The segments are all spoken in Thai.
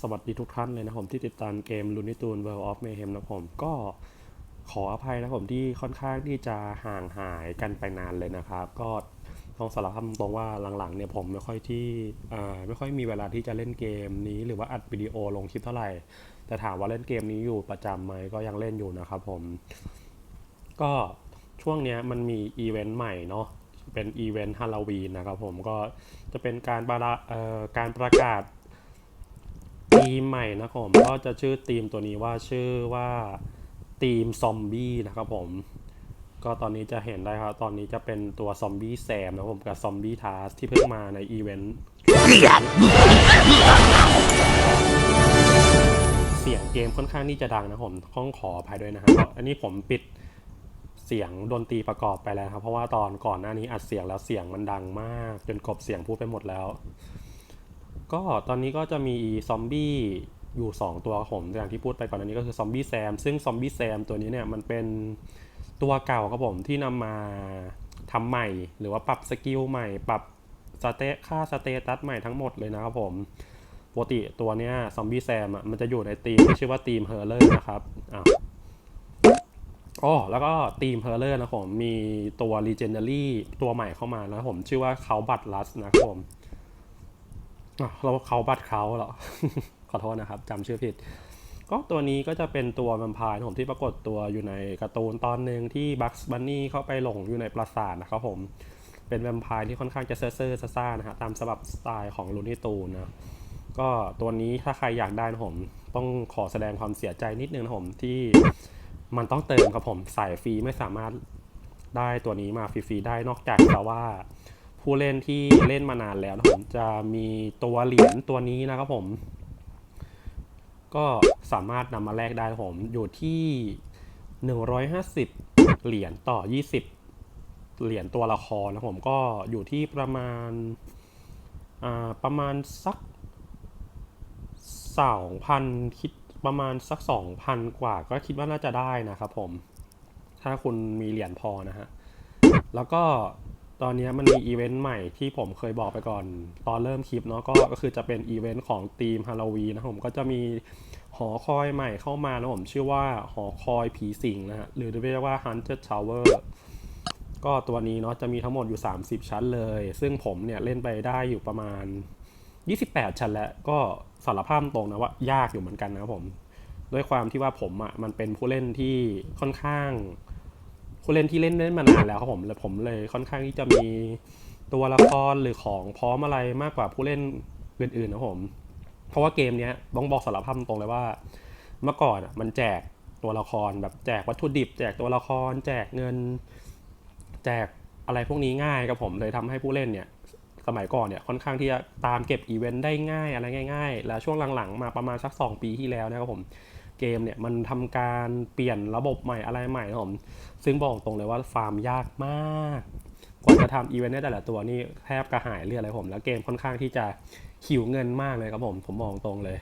สวัสดีทุกท่านเลยนะผมที่ติดตามเกม Looney Tunes World of Mayhem นะผมก็ขออภัยนะผมที่ค่อนข้างที่จะห่างหายกันไปนานเลยนะครับ ก็ต้องสารภาพตรงว่าหลังๆเนี่ยผมไม่ค่อยที่ไม่ค่อยมีเวลาที่จะเล่นเกมนี้หรือว่าอัดวิดีโอลงคลิปเท่าไหร่ แต่ถามว่าเล่นเกมนี้อยู่ประจำไหมก็ยังเล่นอยู่นะครับผม ก็ช่วงเนี้ยมันมีอีเวนต์ใหม่เนาะเป็นอีเวนต์ฮาโลวีนนะครับผมก็จะเป็นการประะการประกาศ ทีมใหม่นะครับผมก็จะชื่อทีมตัวนี้ว่าชื่อว่าทีมซอมบี้นะครับผมก็ตอนนี้จะเห็นได้ครับ ตอนนี้จะเป็นตัวซอมบี้แซมนะครับผมกับซอมบี้ทาสที่เพิ่งมาในอีเวนต์เสียงเกมค่อนข้างที่จะดังนะผมต้องขออภัยด้วยนะครับอันนี้ผมปิดเสียงดนตรีประกอบไปแล้วครับ เพราะว่าตอนก่อนหน้านี้อัดเสียงแล้วเสียงมันดังมาก จนกบเสียงพูดไปหมดแล้ว ก็ตอนนี้ก็จะมีซอมบี้อยู่ 2 ตัวครับผมอย่างที่พูดไปก่อนอันนี้ก็คือซอมบี้แซมซึ่งซอมบี้แซมตัวนี้เนี่ยมันเป็นตัวเก่าครับผมที่นำมาทำใหม่ หรือว่าปรับสกิลใหม่ ปรับสเตค่าสเตตัสใหม่ทั้งหมดเลยนะครับผมปกติตัวเนี้ยซอมบี้แซมอะมันจะอยู่ในทีมที่ชื่อว่าทีมเฮอร์เลอร์นะครับอ้าวอ๋อแล้วก็ทีมเฮอร์เลอร์นะครับผมมีตัว Legendary ตัวใหม่เข้ามานะครับผมชื่อว่าเขาบัตลัสนะครับผม เราเขาบัตรเขาเหรอ ขอโทษนะครับจำชื่อผิด ก็ตัวนี้ก็จะเป็นตัวแวมไพร์ผมที่ปรากฏตัวอยู่ในการ์ตูนตอนหนึ่งที่บั g ส์บันนี่เข้าไปหลงอยู่ในปราสาทนะครับผมเป็นแวมไพร์ที่ค่อนข้างจะเซ่อเซ่อซ่าๆนะฮะตามสบับสไตล์ของลูนี่ตูนนะก็ตัวนี้ถ้าใครอยากได้ผม ต้องขอแสดงความเสียใจนิดนึงนะผมที่มันต้องเติมครับผมสายฟรีไม่สามารถได้ตัวนี้มาฟรีๆได้นอกจากจะว่า ผู้เล่นที่เล่นมานานแล้วนะผมจะมีตัวเหรียญตัวนี้นะครับผม ก็สามารถนำมาแลกได้ผมอยู่ที่ 150 เหรียญต่อ 20 เหรียญตัวละครนะผมก็อยู่ที่ประมาณอ่าประมาณสัก 2,000 คิดประมาณสัก 2,000 กว่า ก็คิดว่าน่าจะได้นะครับผม ถ้าคุณมีเหรียญพอนะฮะ แล้วก็ ตอนนี้มันมีอีเวนต์ใหม่ที่ผมเคยบอกไปก่อน ตอนเริ่มคลิปเนาะก็ก็คือจะเป็นอีเวนต์ของทีมฮาโลวีนนะผมก็จะมีหอคอยใหม่เข้ามานะผมชื่อว่าหอคอยผีสิงนะฮะหรือเรียกว่า Haunted Tower ก็ตัวนี้เนาะจะมีทั้งหมดอยู่ 30 ชั้นเลย ซึ่งผมเนี่ยเล่นไปได้อยู่ประมาณ 28 ชั้นแล้วก็สารภาพตรงนะว่ายากอยู่เหมือนกันนะผม ด้วยความที่ว่าผมอะมันเป็นผู้เล่นที่ค่อนข้าง ผู้เล่นที่เล่นเล่นมานานแล้วครับผมเลยผมเลยค่อนข้างที่จะมีตัวละครหรือของพร้อมอะไรมากกว่าผู้เล่นอื่นๆนะครับผม เพราะว่าเกมเนี้ยต้องบอกสารภาพตรงเลยว่า เมื่อก่อนมันแจกตัวละครแบบแจกวัตถุดิบ แจกตัวละคร แจกเงิน แจกอะไรพวกนี้ง่ายครับผมเลยทำให้ผู้เล่นเนี่ยสมัยก่อนเนี่ยค่อนข้างที่จะตามเก็บอีเวนต์ได้ง่ายอะไรง่าย ๆ แล้วช่วงหลังๆ มาประมาณสัก 2 ปีที่แล้วนะครับผม เกมเนี่ยมันทำการเปลี่ยนระบบใหม่อะไรใหม่นะผมซึ่งบอกตรงเลยว่าฟาร์มยากมากกว่าจะทำอีเวนต์ได้แต่ละตัวนี่แทบกระหายเลือดเลยผม แล้วเกมค่อนข้างที่จะขิวเงินมากเลยครับผม ผมมองตรงเลย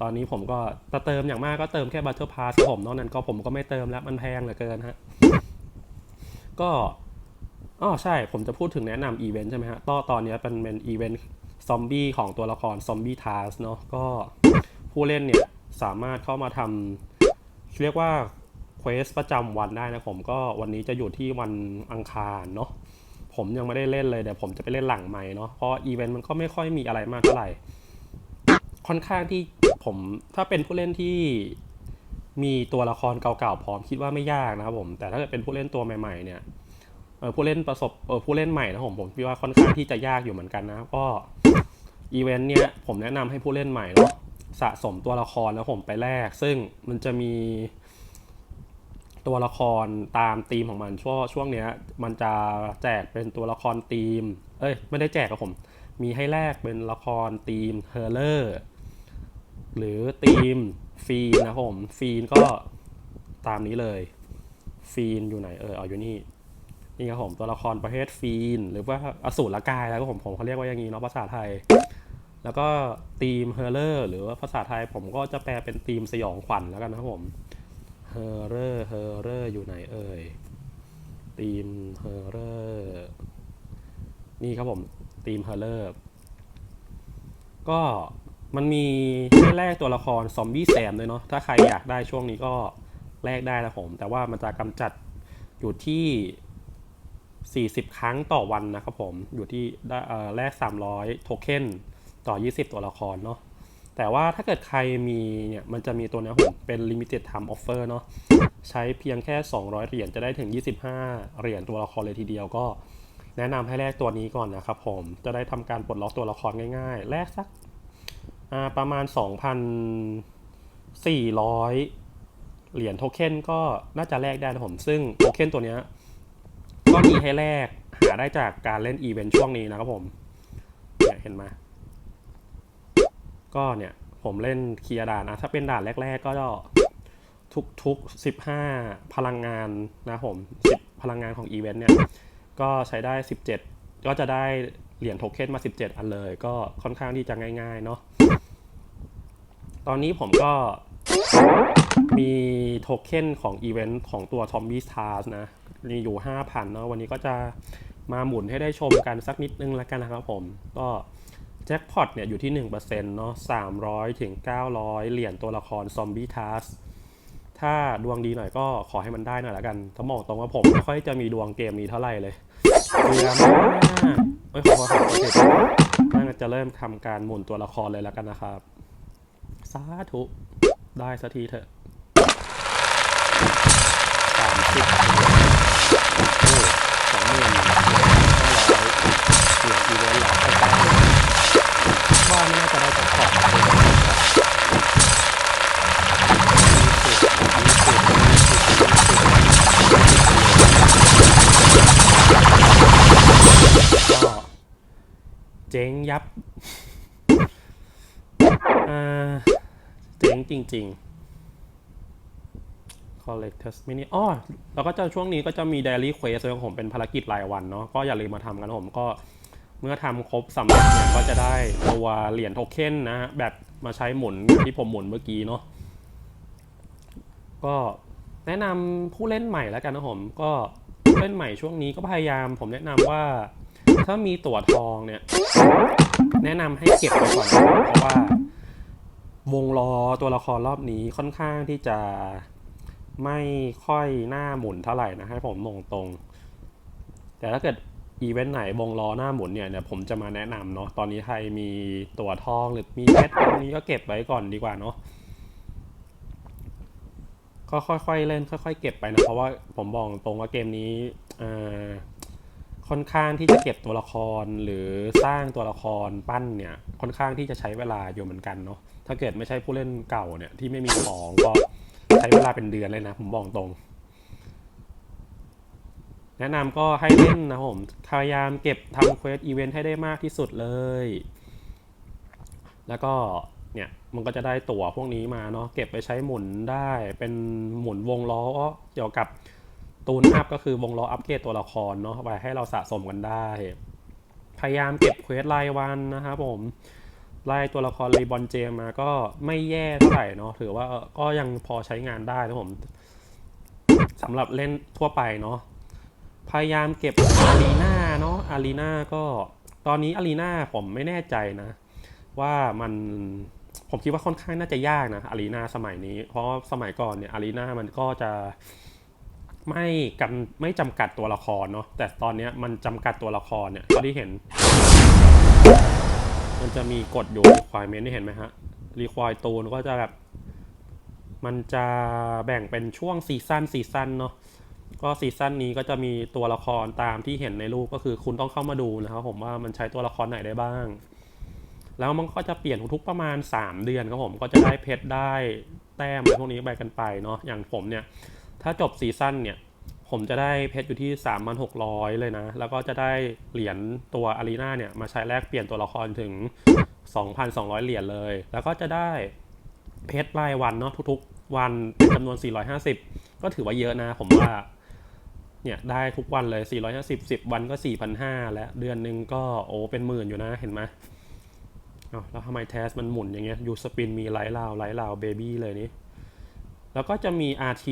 ตอนนี้ผมก็จะเติมอย่างมากก็เติมแค่บัตเตอร์พาสผมนอกนั้นก็ผมก็ไม่เติมแล้วมันแพงเหลือเกินฮะ ก็อ๋อใช่ ผมจะพูดถึงแนะนำอีเวนต์ใช่ไหมฮะต่อตอนนี้เป็นเป็นอีเวนต์ซอมบี้ของตัวละครซอมบี้ทาสเนาะก็ผู้เล่นเนี่ย สามารถเข้ามาทำเรียกว่าเควสประจำวันได้นะผมก็วันนี้จะอยู่ที่วันอังคารเนาะผมยังไม่ได้เล่นเลยเดี๋ยวผมจะไปเล่นหลังใหม่เนาะเพราะอีเวนต์มันก็ไม่ค่อยมีอะไรมากเท่าไหร่ ค่อนข้างที่ผมถ้าเป็นผู้เล่นที่มีตัวละครเก่าๆพร้อมคิดว่าไม่ยากนะครับผม แต่ถ้าเกิดเป็นผู้เล่นตัวใหม่ๆเนี่ยเออผู้เล่นประสบเออผู้เล่นใหม่นะผมผมคิดว่าค่อนข้างที่จะยากอยู่เหมือนกันนะก็อีเวนต์เนี้ยผมแนะนำให้ผู้เล่นใหม่เนาะ สะสมตัวละครแล้วผมไปแลกซึ่งมันจะมีตัวละครตามธีมของมันช่วงช่วงเนี้ยมันจะแจกเป็นตัวละครธีม เอ้ยไม่ได้แจกครับผม มีให้แลกเป็นละครธีมเฮอร์เลอร์หรือธีมฟีนนะผมฟีนก็ตามนี้เลยฟีนอยู่ไหนเออเอาอยู่นี่นี่ครับผมตัวละครประเภทฟีน หรือว่าอสูรละกายแล้วก็ผมผมเขาเรียกว่าอย่างนี้เนาะภาษาไทย แล้วก็ธีมเฮอร์เลอร์หรือว่าภาษาไทยผมก็จะแปลเป็นธีมสยองขวัญแล้วกันนะครับผมเฮอร์เรอร์เฮอร์เรอร์อยู่ไหนเอ่ยทีมเฮอร์เรอร์นี่ครับผมทีมเฮอร์เรอร์ก็มันมีให้แลกตัวละครซอมบี้แซมด้วยเนาะถ้าใครอยากได้ช่วงนี้ก็แลกได้นะผม แต่ว่ามันจะกำจัดอยู่ที่ 40 ครั้งต่อวันนะครับผม อยู่ที่ได้เอ่อแลก 300 โทเค็น ต่อ 20 ตัวละครเนาะแต่ว่าถ้าเกิดใครมีเนี่ยมันจะมีตัวนี้ผมเป็น limited time offer เนาะใช้เพียงแค่ 200 เหรียญจะได้ถึง 25 เหรียญตัวละครเลยทีเดียวก็แนะนำให้แลกตัวนี้ก่อนนะครับผมจะได้ทำการปลดล็อกตัวละครง่ายๆแลกสักประมาณ 2,400 เหรียญโทเค็นก็น่าจะแลกได้นะผม ซึ่งโทเค็นตัวนี้ก็มีให้แลกหาได้จากการเล่นอีเวนต์ช่วงนี้นะครับผมเห็นไหม ก็เนี่ยผมเล่นเคลียร์ด่านนะถ้าเป็นด่านแรก ๆ ก็ทุกทุก15พลังงานนะผม10พลังงานของอีเวนต์เนี่ยก็ใช้ได้ 17 ก็จะได้เหรียญโทเค็นมา 17 อันเลย ก็ค่อนข้างที่จะง่ายๆเนาะตอนนี้ผมก็มีโทเค็นของอีเวนต์ของตัว Zombie Stars นะ มีอยู่ 5,000เนาะวันนี้ก็จะมาหมุนให้ได้ชมกันสักนิดนึงแล้วกันนะครับผม ก็ แจ็คพอตเนี่ยอยู่ที่ 1%เนาะ300 ถึง 900 เหรียญตัวละคร Zombie Task ถ้าดวงดีหน่อยก็ขอให้มันได้หน่อยละกันต้องบอกตรงว่าผมไม่ค่อยจะมีดวงเกมนี้เท่าไหร่เลยเกลือมาเอ้ยขอขอขอโอเคน่าจะเริ่มทำการหมุนตัวละครเลยแล้วกันนะครับ สาธุ ได้สักทีเถอะสามสิบสองหมื่นห้าร้อยเหรียญอีเวนต์หรอใกล้ๆ ว่าไม่น่าจะได้จักพอตเลยนะก็เจ๊งยับอ่าเจ๋งจริง ๆ collectors mini อ้อแล้วก็จะช่วงนี้ก็จะมี daily quest ของผมเป็นภารกิจรายวันเนาะ ก็อย่าลืมมาทำกันนะผมก็ เมื่อทำครบสำเร็จเนี่ยก็จะได้ตัวเหรียญโทเค็นนะฮะแบบมาใช้หมุนที่ผมหมุนเมื่อกี้เนาะก็แนะนำผู้เล่นใหม่แล้วกันนะผมก็ผู้เล่นใหม่ช่วงนี้ก็พยายามผมแนะนำว่าถ้ามีตั๋วทองเนี่ย แนะนำให้เก็บไว้ก่อนเพราะว่าวงล้อตัวละครรอบนี้ค่อนข้างที่จะไม่ค่อยหน้าหมุนเท่าไหร่นะให้ผมมองตรงแต่ถ้าเกิด อีเวนต์ไหนวงล้อหน้าหมุนเนี่ยเดี๋ยวผมจะมาแนะนำเนาะตอนนี้ใครมีตัวทองหรือมีเพชรตรงนี้ก็เก็บไว้ก่อนดีกว่าเนาะก็ค่อยๆเล่นค่อย ๆ เก็บไปนะเพราะว่าผมบอกตรงว่าเกมนี้อ่อค่อนข้างที่จะเก็บตัวละครหรือสร้างตัวละครปั้นเนี่ยค่อนข้างที่จะใช้เวลาอยู่เหมือนกันเนาะถ้าเกิดไม่ใช่ผู้เล่นเก่าเนี่ยที่ไม่มีของก็ใช้เวลาเป็นเดือนเลยนะผมบอกตรง แนะนำก็ให้เล่นนะผมพยายามเก็บทำเควสอีเวนต์ให้ได้มากที่สุดเลย แล้วก็เนี่ยมันก็จะได้ตั๋วพวกนี้มาเนาะเก็บไปใช้หมุนได้เป็นหมุนวงล้อเกี่ยวกับตูนอัพก็คือวงล้ออัปเกรดตัวละครเนาะไว้ให้เราสะสมกันได้ พยายามเก็บเควสรายวันนะครับผมไล่ตัวละครรีบอนเจมมาก็ไม่แย่เท่าไหร่เนาะถือว่าก็ยังพอใช้งานได้นะผมสำหรับเล่นทั่วไปเนาะ พยายามเก็บอารีนาเนาะอารีนาก็ตอนนี้อารีนาผมไม่แน่ใจนะ ว่ามันผมคิดว่าค่อนข้างน่าจะยากนะอารีนาสมัยนี้ เพราะสมัยก่อนเนี่ยอารีนามันก็จะไม่กันไม่จำกัดตัวละครเนาะแต่ตอนนี้มันจำกัดตัวละครเนี่ยเท่าที่เห็น มันจะมีกฎอยู่ requirement นี่เห็นไหมฮะ require ตูนก็จะแบบมันจะแบ่งเป็นช่วงซีซั่นซีซั่นเนาะ ก็ซีซั่นนี้ก็จะมีตัวละครตามที่เห็นในรูปก็คือคุณต้องเข้ามาดูนะครับผมว่ามันใช้ตัวละครไหนได้บ้าง แล้วมันก็จะเปลี่ยนทุกประมาณ 3 เดือนครับผมก็จะได้เพชรได้แต้มอะไรพวกนี้ไปกันไปเนาะอย่างผมเนี่ย ถ้าจบซีซั่นเนี่ย ผมจะได้เพชรอยู่ที่3,600เลยนะ แล้วก็จะได้เหรียญตัวอารีนาเนี่ยมาใช้แลกเปลี่ยนตัวละครถึง 2,200 เหรียญเลย แล้วก็จะได้เพชรรายวันเนาะทุกๆ วันเป็นจำนวน 450 ก็ถือว่าเยอะนะผมว่า เนี่ยได้ทุกวันเลย 450 10 วันก็ 4,500 แล้ว เดือนหนึ่งก็โอ้เป็นหมื่นอยู่นะเห็นไหมอ้าวแล้วทำไมแทสมันหมุนอย่างเงี้ยยูสปินมีไลท์ลาวไลท์ลาวเบบี้เลยนี่ แล้วก็จะมี RT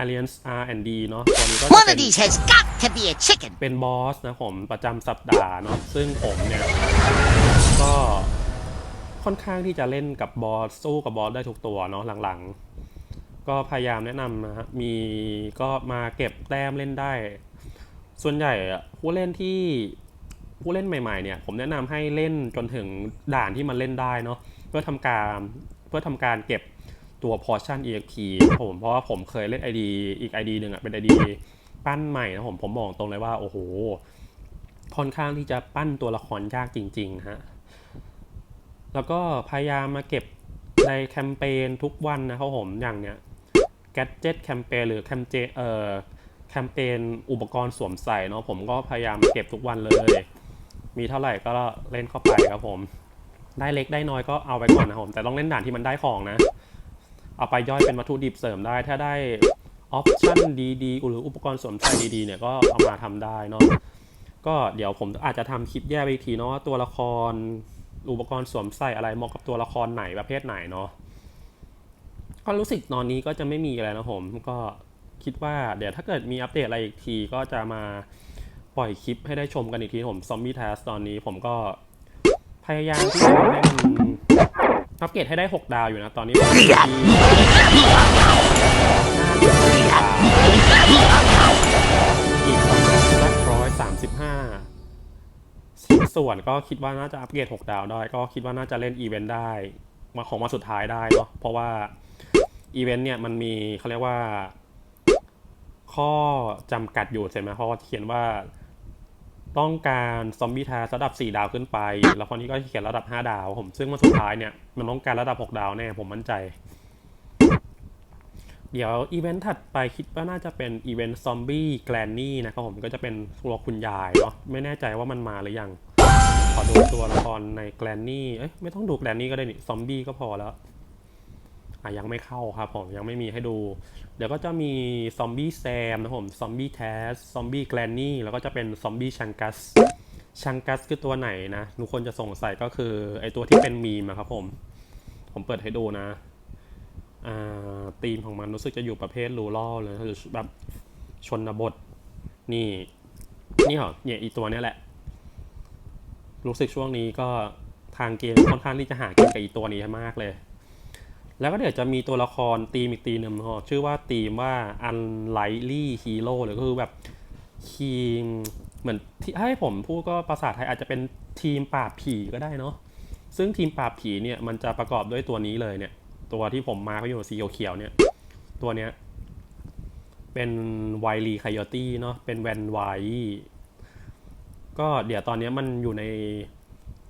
Alliance R&D เนาะตัวนี้ก็จะ One เป็ of น these has got to be a chicken. เป็นบอสนะผมประจำสัปดาห์เนาะซึ่งผมเนี่ย ก็คค่อนข้างที่จะเล่นกับบอสสู้กับบอสได้ทุกตัวเนาะหลังๆ ก็พยายามแนะนำนะฮะมีก็มาเก็บแต้มเล่นได้ ส่วนใหญ่ผู้เล่นที่ผู้เล่นใหม่ๆเนี่ยผมแนะนำให้เล่นจนถึงด่านที่มันเล่นได้เนาะเพื่อทำการเพื่อทำการเก็บตัว portion EXP ผมเพราะว่าผมเคยเล่น ID อีก ID หนึ่งอะเป็น ID ปั้นใหม่นะผมผมบอกตรงเลยว่า โอ้โห ค่อนข้างที่จะปั้นตัวละครยากจริง ๆ ฮะ แล้วก็พยายามมาเก็บในแคมเปญทุกวันนะครับผมอย่างเนี้ย gadget แคมเปญหรือแคมเจเอ่อแคมเปญอุปกรณ์สวมใส่เนาะผมก็พยายามเก็บทุกวันเลย มีเท่าไหร่ก็เล่นเข้าไปครับผม ได้เล็กได้น้อยก็เอาไปก่อนนะผม แต่ต้องเล่นด่านที่มันได้ของนะ เอาไปย่อยเป็นวัตถุดิบเสริมได้ ถ้าได้ออปชั่นดีๆหรืออุปกรณ์สวมใส่ดีๆเนี่ยก็เอามาทำได้เนาะก็เดี๋ยวผมอาจจะทำคลิปแยกไปอีกทีเนาะว่าตัวละครอุปกรณ์สวมใส่อะไรเหมาะกับตัวละครไหนประเภทไหนเนาะ ก็รู้สึกตอนนี้ก็จะไม่มีอะไรนะผมก็คิดว่าเดี๋ยวถ้าเกิดมีอัปเดตอะไรอีกทีก็จะมาปล่อยคลิปให้ได้ชมกันอีกทีผมซอมบี้ a ทสตอนนี้ผมก็พยายามที่จะให้มันอัปเกรดให้ได้ 6 ดาวอยู่นะ ตอนนี้ผมมีอีกประมาณสักร้อยสามสิบห้าชิ้นส่วนก็คิดว่าน่าจะอัปเกรด 6 ดาวได้ ก็คิดว่าน่าจะเล่นอีเวนต์ได้ มาของมาสุดท้ายได้เนาะเพราะว่า อีเวนต์เนี่ยมันมีเขาเรียกว่า ข้อจำกัดอยู่ใช่ไหมเพราะว่าเขียนว่าต้องการซอมบี้ทาระดับ 4 ดาวขึ้นไป แล้วคนนี้ก็เขียนระดับ 5 ดาว ผม ซึ่งมาสุดท้ายเนี่ย มันต้องการระดับ 6 ดาวแน่ ผมมั่นใจ เดี๋ยวอีเวนต์ถัดไปคิดว่าน่าจะเป็นอีเวนต์ซอมบี้แกลนนี่นะครับผมก็จะเป็นตัวคุณยายเนาะไม่แน่ใจว่ามันมาหรือยัง ขอดูตัวละครในแกลนนี่ เอ้ยไม่ต้องดูแกลนนี่ก็ได้นี่ซอมบี้ก็พอแล้ว อะยังไม่เข้าครับผมยังไม่มีให้ดู เดี๋ยวก็จะมีซอมบี้แซมนะครับผมซอมบี้แคสซอมบี้แกลนนี่แล้วก็จะเป็นซอมบี้ชังกัสชังกัสคือตัวไหนนะทุกคนจะสงสัยก็คือไอตัวที่เป็นมีมครับผม ผมเปิดให้ดูนะธีมของมันรู้สึกจะอยู่ประเภทรูรัลเลยคือแบบชนบท นี่ นี่เหรอเนี่ยอีตัวนี้แหละ รู้สึกช่วงนี้ก็ทางเกมค่อนข้างที่จะหาเกมกับอีตัวนี้มากเลย แล้วก็เดี๋ยวจะมีตัวละครตีมอีกตีมหนึ่งฮะชื่อว่าตีมว่า Unlikely Hero หรือก็คือแบบทีมเหมือนที่ให้ผมพูดก็ภาษาไทยอาจจะเป็นทีมปราบผีก็ได้เนาะซึ่งทีมปราบผีเนี่ยมันจะประกอบด้วยตัวนี้เลยเนี่ย ตัวที่ผมมาเขาอยู่สีเขียวเนี่ย ตัวเนี้ยเป็นไวรีไคายตี้เนาะเป็นแวนไวก็เดี๋ยวตอนเนี้ยมันอยู่ใน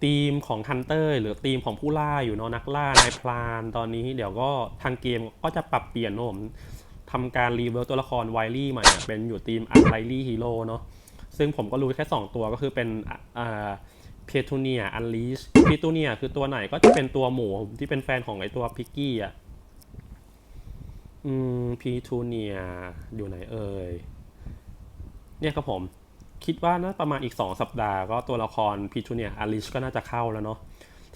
ทีมของฮันเตอร์หรือทีมของผู้ล่าอยู่เนาะนักล่านายพรานตอนนี้ เดี๋ยวก็ทางเกมก็จะปรับเปลี่ยนเนอะผมทำการรีเวิร์สตัวละครไวรี่ใหม่เป็นอยู่ทีมอันไลลี่ฮีโร่เนาะซึ่งผมก็รู้แค่ 2 ตัวก็คือเป็นอ่าเพทูเนียอันลีชเพทูเนียคือตัวไหนก็จะเป็นตัวหมูที่เป็นแฟนของไอตัวพิกกี้อะอืมพีทูเนียอยู่ไหนเอ่ยเนี่ยครับผม คิดว่าน่าประมาณอีก 2 สัปดาห์ก็ตัวละครพีทูเนียอลิชก็น่าจะเข้าแล้วเนาะ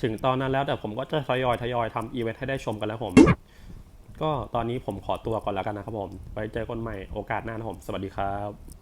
ถึงตอนนั้นแล้วแต่ผมก็จะทยอยทยอยทำอีเวนต์ให้ได้ชมกันแล้วผม ก็ตอนนี้ผมขอตัวก่อนแล้วกันนะครับผม ไว้เจอกันใหม่โอกาสหน้านะผม สวัสดีครับ